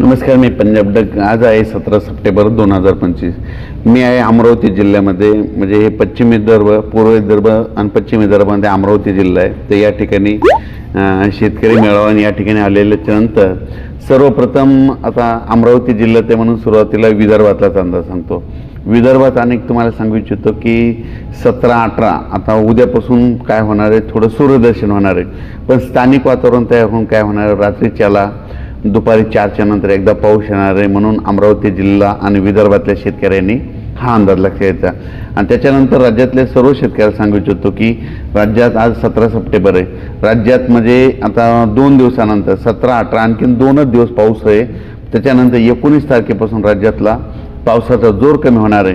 नमस्कार मी पंजाब डग आज आहे सतरा सप्टेंबर दोन हजार पंचवीस. मी आहे अमरावती जिल्ह्यामध्ये म्हणजे हे पश्चिम विदर्भ पूर्व विदर्भ आणि पश्चिम विदर्भामध्ये अमरावती जिल्हा आहे. तर या ठिकाणी शेतकरी मेळावा या ठिकाणी आलेल्याच्या नंतर सर्वप्रथम आता अमरावती जिल्ह्यात आहे म्हणून सुरुवातीला विदर्भातलाच अंदाज सांगतो. विदर्भात अनेक तुम्हाला सांगू इच्छितो की सतरा अठरा आता उद्यापासून काय होणार आहे? थोडं सूर्यदर्शन होणार आहे. पण स्थानिक वातावरण तयार होऊन काय होणार आहे? रात्रीच्याला दुपारी चारच्या नंतर एकदा पाऊस येणार आहे म्हणून अमरावती जिल्हा आणि विदर्भातल्या शेतकऱ्यांनी हा अंदाज लक्षात घ्यायचा आणि त्याच्यानंतर राज्यातल्या सर्व शेतकऱ्याला सांगू इच्छितो की राज्यात आज सतरा सप्टेंबर आहे. राज्यात म्हणजे आता दोन दिवसानंतर सतरा अठरा आणखीन दोनच दिवस पाऊस आहे. त्याच्यानंतर एकोणीस तारखेपासून राज्यातला पावसाचा जोर कमी होणार आहे.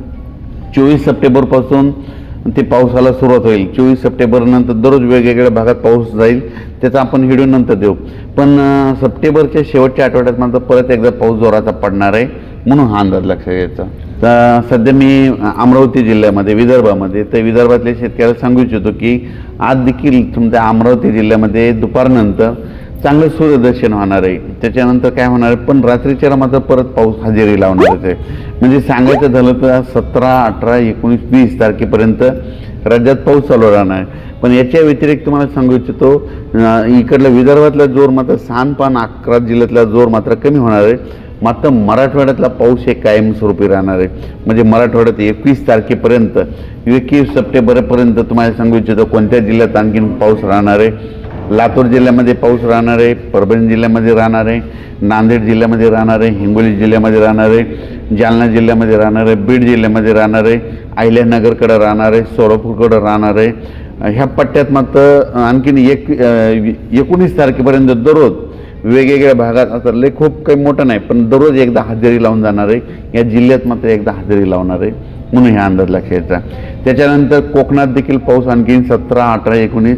चोवीस सप्टेंबरपासून ते पावसाला सुरुवात होईल. चोवीस सप्टेंबरनंतर दररोज वेगवेगळ्या भागात पाऊस जाईल त्याचा आपण व्हिडिओ नंतर देऊ. पण सप्टेंबरच्या शेवटच्या आठवड्यात मात्र परत एकदा पाऊस जोराचा पडणार आहे म्हणून हा अंदाज लक्षात घ्यायचा. तर सध्या मी अमरावती जिल्ह्यामध्ये विदर्भामध्ये तर विदर्भातल्या शेतकऱ्याला सांगू इच्छितो की आज देखील तुमच्या अमरावती जिल्ह्यामध्ये दुपारनंतर चांगलं सूर्यदर्शन होणार आहे. त्याच्यानंतर काय होणार आहे? पण रात्रीच्या मात्र परत पाऊस हजेरी लावणारच आहे. म्हणजे सांगायचं झालं तर सतरा अठरा एकोणीस वीस तारखेपर्यंत राज्यात पाऊस चालू राहणार आहे. पण याच्या व्यतिरिक्त तुम्हाला सांगू इच्छितो इकडल्या इकडला विदर्भातला जोर मात्र सहानपान अकरा जिल्ह्यातला जोर मात्र कमी होणार आहे. मात्र मराठवाड्यातला पाऊस हे कायमस्वरूपी राहणार आहे. म्हणजे मराठवाड्यात एकवीस तारखेपर्यंत एकवीस सप्टेंबरपर्यंत तुम्हाला सांगू इच्छितो कोणत्या जिल्ह्यात आणखीन पाऊस राहणार आहे. लातूर जिल्ह्यामध्ये पाऊस राहणार आहे परभणी जिल्ह्यामध्ये राहणार आहे नांदेड जिल्ह्यामध्ये राहणार आहे हिंगोली जिल्ह्यामध्ये राहणार आहे जालना जिल्ह्यामध्ये राहणार आहे बीड जिल्ह्यामध्ये राहणार आहे अहिल्यानगरकडं राहणार आहे सोलापूरकडं राहणार आहे. ह्या पट्ट्यात मात्र आणखीन एक एकोणीस तारखेपर्यंत दररोज वेगवेगळ्या भागात आता लय खूप काही मोठं नाही पण दररोज एकदा हजेरी लावून जाणार आहे. या जिल्ह्यात मात्र एकदा हजेरी लावणार आहे म्हणून ह्या अंदाज लक्षात त्याच्यानंतर कोकणात देखील पाऊस आणखीन सतरा अठरा एकोणीस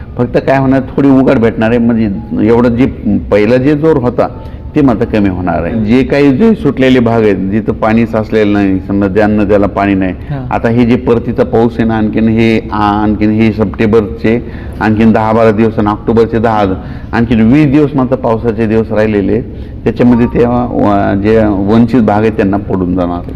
फक्त काय होणार थोडी उघड भेटणार आहे म्हणजे एवढं जे पहिला जे जोर होता ते मात्र कमी होणार आहे जे काही जे सुटलेले भाग आहेत जिथं पाणी साचलेलं नाही समजा ज्यांना त्याला पाणी नाही. आता हे जे परतीचा पाऊस आहे ना आणखीन हे आणखीन हे सप्टेंबरचे आणखीन दहा बारा दिवस आणि ऑक्टोबरचे दहा आणखीन वीस दिवस मात्र पावसाचे दिवस राहिलेले आहेत. त्याच्यामध्ये ते जे वंचित भाग आहे त्यांना पडून जाणार